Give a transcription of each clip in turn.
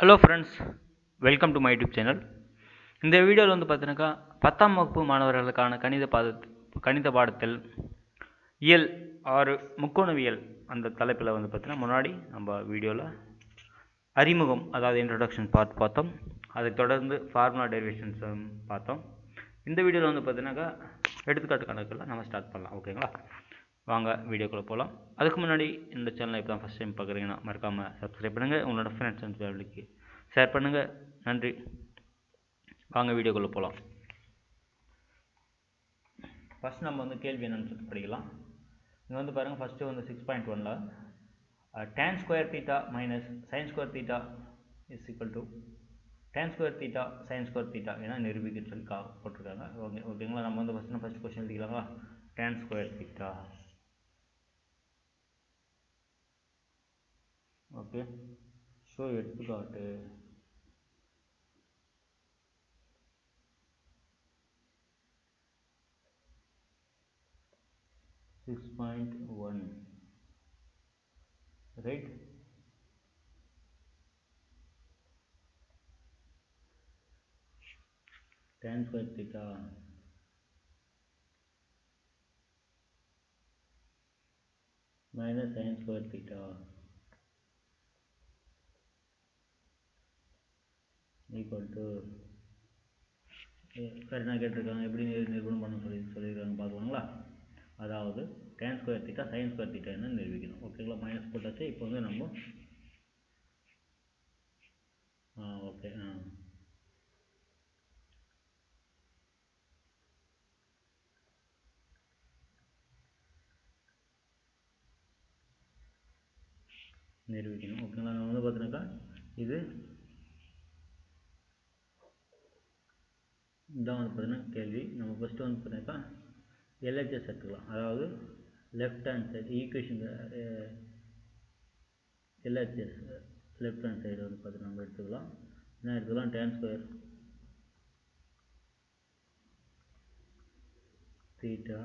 Hello friends welcome to my YouTube channel இந்த வீடியோவில் வந்து பார்த்தீங்கன்னாக்கா பத்தாம் வகுப்பு மாணவர்களுக்கான கணித பாத கணித பாடத்தில் இயல் ஆறு முக்கோணவியல் அந்த தலைப்பில் வந்து பார்த்தீங்கன்னா முன்னாடி நம்ம வீடியோவில் அறிமுகம் அதாவது இன்ட்ரடக்ஷன் பார்ட் பார்த்தோம். அதை தொடர்ந்து ஃபார்முலா டெரிவேஷன்ஸ் பார்த்தோம். இந்த வீடியோவில் வந்து பார்த்தீங்கன்னாக்கா எடுத்துக்காட்டு கணக்கில் நம்ம ஸ்டார்ட் பண்ணலாம் ஓகேங்களா வாங்க வீடியோக்குள்ளே போகலாம் அதுக்கு முன்னாடி இந்த சேனலை இப்போ தான் ஃபஸ்ட் டைம் பார்க்குறீங்கன்னா மறக்காமல் சப்ஸ்கிரைப் பண்ணுங்கள் உங்களோட ஃப்ரெண்ட்ஸ் அண்ட் ஃபேமிலிக்கு ஷேர் பண்ணுங்கள் நன்றி. வாங்க வீடியோக்குள்ளே போகலாம் ஃபஸ்ட் நம்ம வந்து கேள்வி என்னென்னு சொல்லிட்டு படிக்கலாம். இங்கே வந்து பாருங்கள் ஃபஸ்ட்டு வந்து சிக்ஸ் பாயிண்ட் ஒனில் tan square theta minus sine square theta is equal to tan square theta sine square theta ஏன்னா நிரூபிக்க சொல்லி கா போட்டிருக்காங்க. ஓகே ஓகேங்களா? நம்ம வந்து first first question எழுதிக்கலாங்களா? Tan square theta okay so எடுத்துக்காட்டு six point one right tan square theta minus sin square theta Equal to என்ன கேட்டிருக்காங்க எப்படி நிரூபணம் பண்ண சொல்லி சொல்லியிருக்காங்க பார்க்கலாங்களா அதாவது tan square theta sine square theta நிரூபிக்கணும். ஓகேங்களா மைனஸ் போட்டாச்சு இப்போ வந்து நம்ம ஆ ஓகே ஆ. நிரூபிக்கணும். ஓகேங்களா நம்ம வந்து பார்த்தீங்கன்னாக்கா இது இதான் வந்து பார்த்தீங்கன்னா கேள்வி. நம்ம ஃபஸ்ட்டு வந்து பார்த்தீங்கன்னாக்கா எல்ஹெச்எஸ் எடுத்துக்கலாம். அதாவது left hand side equation LHS left hand side வந்து பார்த்தீங்கன்னா நம்ம எடுத்துக்கலாம். என்ன எடுத்துக்கலாம்? Tan square theta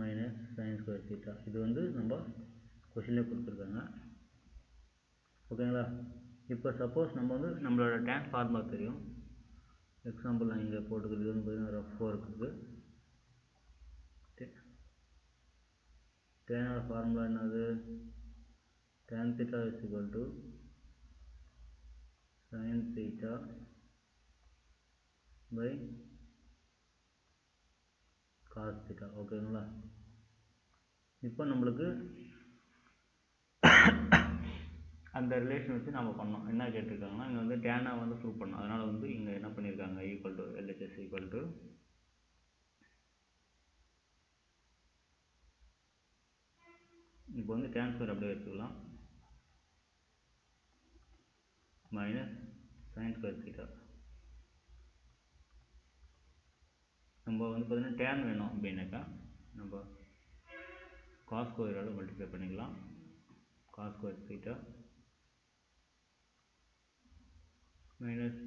minus sine square theta இது வந்து நம்ம கொஷினில் கொடுத்துருக்காங்க. ஓகேங்களா இப்போ சப்போஸ் நம்ம வந்து நம்மளோட டேன் ஃபார்முலா தெரியும். எக்ஸாம்பிள் நான் இங்கே போட்டுக்கிறது வந்து பார்த்தீங்கன்னா ரஃப் ஒர்க்குக்கு டேனோட ஃபார்முலா என்னது? Tan theta is equal to sine theta by cos theta ஓகேங்களா இப்போ நம்மளுக்கு அந்த ரிலேஷன் வச்சு நம்ம பண்ணோம். என்ன கேட்டிருக்காங்கன்னா இங்கே வந்து டேனா வந்து ப்ரூவ் பண்ணோம். அதனால் வந்து இங்கே என்ன பண்ணியிருக்காங்க equal to LHS equal to இப்போ வந்து டிரான்ஸ்ஃபர் அப்படியே எடுத்துக்கலாம் மைனஸ் சைன் ஸ்கொயர் தீட்டா நம்ம வந்து பார்த்தீங்கன்னா டேன் வேணும் அப்படின்னாக்கா நம்ம காஸ் ஸ்கொயரால் மல்டிப்ளை பண்ணிக்கலாம். Cos square theta minus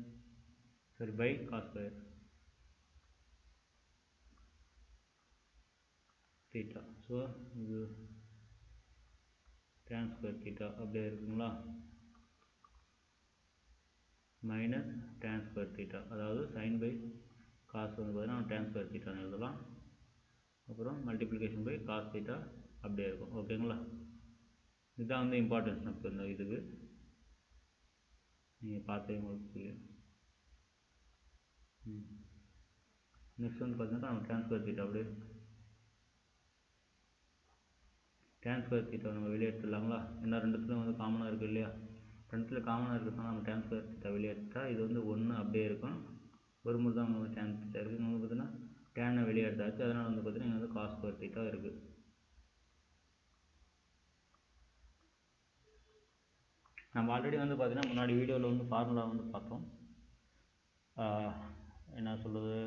sorry by cos square theta. So இது tan square theta அப்படியே இருக்குங்களா? Minus tan square theta. அதாவது சைன் பை காசு வந்து பார்த்தீங்கன்னா நம்ம tan square theta எழுதலாம். அப்புறம் மல்டிப்ளிகேஷன் பை காஸ் தீட்டா அப்படியே இருக்கும். ஓகேங்களா இதுதான் வந்து இம்பார்ட்டன்ஸ் நமக்கு இந்த இதுக்கு. நீங்கள் பார்த்தே உங்களுக்கு புரியும். நெக்ஸ்ட் வந்து பார்த்தீங்கன்னா நம்ம tan சீட்டை தீட்டா அப்படியே tan சீட்டை தீட்டா நம்ம வெளியே எடுத்துடலாங்களா? ஏன்னா ரெண்டுத்துலையும் வந்து காமனாக இருக்குது இல்லையா? ரெண்டுத்துல காமனாக இருக்கிறதுனால நம்ம tan சீட்டை தீட்டா வெளியே இது வந்து ஒன்று அப்படியே இருக்கும். ஒரு முறை தான் நம்ம tan தீட்டா இருக்குது இன்னொன்று வந்து பார்த்தீங்கன்னா டேனை வெளியே எடுத்தாச்சு. அதனால் வந்து பார்த்தீங்கன்னா இங்கே வந்து காஸ் ஸ்கொயர் தீட்டா இருக்குது நம்ம ஆல்ரெடி வந்து பார்த்திங்கன்னா முன்னாடி வீடியோவில் வந்து ஃபார்முலா வந்து பார்த்தோம். என்ன சொல்கிறது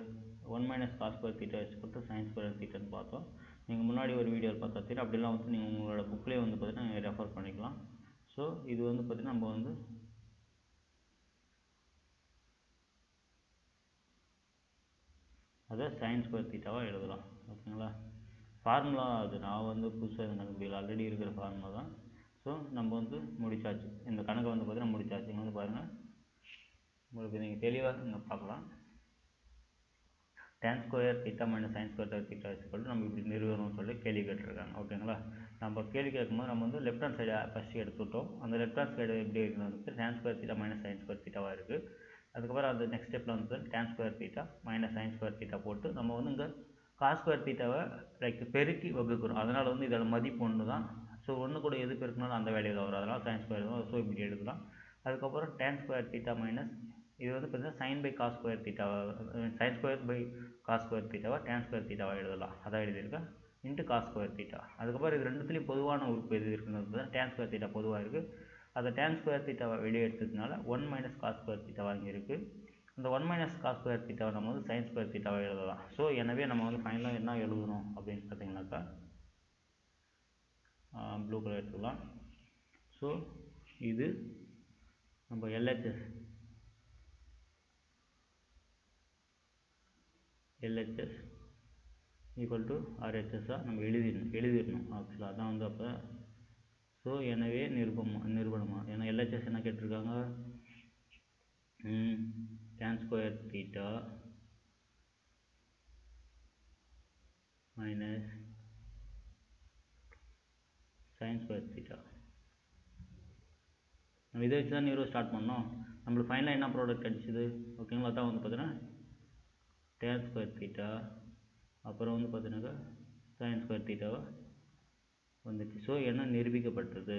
one minus cos square theta கொடுத்து சயின்ஸ் ஸ்கொயர் தீட்டான்னு பார்த்தோம். நீங்கள் முன்னாடி ஒரு வீடியோவில் பார்த்தா தெரியும் அப்படிலாம் வந்து நீங்கள் உங்களோட புக்லேயே வந்து பார்த்தீங்கன்னா நீங்கள் ரெஃபர் பண்ணிக்கலாம். ஸோ இது வந்து பார்த்தீங்கன்னா நம்ம வந்து அதை சயின்ஸ் ஸ்கொயர் தீட்டாவாக எழுதலாம். ஓகேங்களா? ஃபார்முலா அது நான் வந்து புதுசாக எனக்கு ஆல்ரெடி இருக்கிற ஃபார்முலா தான். ஸோ நம்ம வந்து முடிச்சாச்சு. இந்த கணக்கை வந்து பார்த்தீங்கன்னா முடிச்சாச்சு. இங்கே வந்து பாருங்கள் உங்களுக்கு நீங்கள் தெளிவாக இங்கே பார்க்கலாம். tan square theta minus sine square theta சொல்லிட்டு நம்ம இப்படி நிறுவனம்னு சொல்லி கேள்வி கேட்டிருக்காங்க. ஓகேங்களா நம்ம கேள்வி கேட்கும்போது நம்ம வந்து லெஃப்ட் ஹேண்ட் சைடு ஃபஸ்ட்டு எடுத்துட்டோம். அந்த லெஃப்ட் ஹேண்ட் சைடு எப்படி இருக்குன்னு வந்து tan square theta minus sine square தீட்டாவாக இருக்குது அதுக்கப்புறம் அந்த நெக்ஸ்ட் ஸ்டெப்பில் வந்து tan square theta minus sine square theta போட்டு நம்ம வந்து இங்கே காஸ் ஸ்கொயர் தீட்டாவை லைக் பெருக்கி வகுக்கிறோம் அதனால் வந்து இதோட மதிப்பு ஒன்று தான் ஸோ ஒன்று கூட எது பெருக்கினாலும் அந்த வேலையில் வரும். அதனால் சைன் ஸ்கொயர் தான் ஸோ இப்படி எடுக்கலாம். அதுக்கப்புறம் டேன் ஸ்கொயர் தீட்டா மைனஸ் இது வந்து பார்த்தீங்கன்னா சைன் பை காஸ் ஸ்கொயர் தீட்டாவை sine square by cos square தீட்டாவை டேன் ஸ்கொயர் தீட்டாவாக எழுதலாம். அதான் எழுதியிருக்கேன். இன்ட்டு காஸ் ஸ்கொயர் தீட்டா அதுக்கப்புறம் இது ரெண்டுத்துலேயும் பொதுவான உறுப்பு எது இருக்குன்னு தான் டேன் ஸ்கொயர் தீட்டா பொதுவாக இருக்குது அதை டேன் ஸ்கொயர் தீட்டாவை வெளியே எடுத்ததுனால one minus cos square theta வாங்கியிருக்கு அந்த ஒன் மைனஸ் காஸ் ஸ்கொயர் தீட்டாவை நம்ம வந்து சைன் ஸ்கொயர் தீட்டாவை எழுதலாம். ஸோ எனவே நம்ம வந்து ஃபைனலாக என்ன எழுதணும் அப்படின்னு பார்த்தீங்கன்னாக்கா ப்ளூ கலர் எடுத்துக்கலாம். ஸோ இது நம்ம எல்ஹெச்எஸ் எல்ஹெச்எஸ் ஈக்குவல் டு ஆர்ஹெச்எஸ்ஸாக நம்ம எழுதிடணும் எழுதிடணும் ஆக்சுவலாக அதான் வந்து அப்போ ஸோ எனவே நிருபமா நிரூபணமா? ஏன்னா எல்ஹெச்எஸ் என்ன கேட்டிருக்காங்க? Tan square theta minus sine square theta நம்ம இதை வச்சு தான் நியூரோ ஸ்டார்ட் பண்ணோம். நம்மளுக்கு ஃபைனலாக என்ன ப்ராடக்ட் கிடச்சிது? ஓகேங்களா அதான் வந்து பார்த்தீங்கன்னா டேன் ஸ்கொயர் தீட்டா அப்புறம் வந்து பார்த்தீங்கன்னாக்கா சைன் ஸ்கொயர் தீட்டாவா வந்துச்சு. ஸோ என்ன நிரூபிக்கப்பட்டது?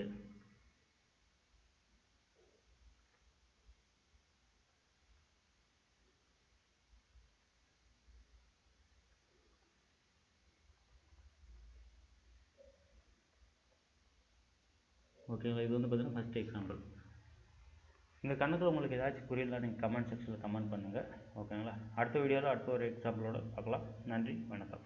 ஓகேங்களா இது வந்து பார்த்தீங்கன்னா ஃபஸ்ட் எக்ஸாம்பிள் இந்த கணக்கில் உங்களுக்கு ஏதாச்சும் புரியல நீங்கள் கமெண்ட் செக்ஷனில் கமெண்ட் பண்ணுங்கள் ஓகேங்களா அடுத்த வீடியோவில் அடுத்த ஒரு எக்ஸாம்பிளோட பார்க்கலாம். நன்றி வணக்கம்.